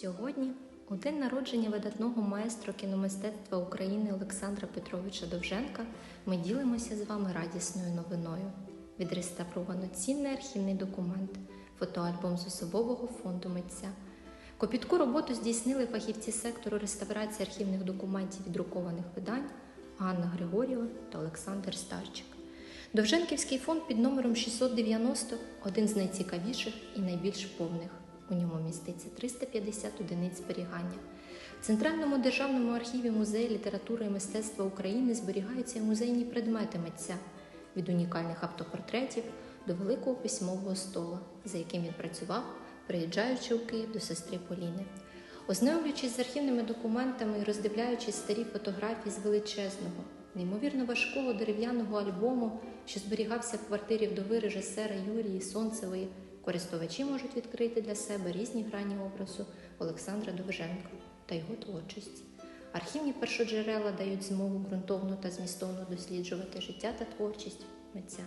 Сьогодні, у день народження видатного маестро кіномистецтва України Олександра Петровича Довженка, ми ділимося з вами радісною новиною. Відреставровано цінний архівний документ, фотоальбом з особового фонду митця. Копітку роботу здійснили фахівці сектору реставрації архівних документів і друкованих видань Ганна Григорєва та Олександр Старчик. Довженківський фонд під номером 690 один з найцікавіших і найбільш повних. У ньому міститься 350 одиниць зберігання. В Центральному державному архіві музею літератури і мистецтва України зберігаються музейні предмети митця від унікальних автопортретів до великого письмового стола, за яким він працював, приїжджаючи у Київ до сестри Поліни. Ознайомлюючись з архівними документами і роздивляючись старі фотографії з величезного, неймовірно важкого дерев'яного альбому, що зберігався в квартирі вдови режисера Юрії Сонцевої, користувачі можуть відкрити для себе різні грані образу Олександра Довженка та його творчості. Архівні першоджерела дають змогу ґрунтовно та змістовно досліджувати життя та творчість митця.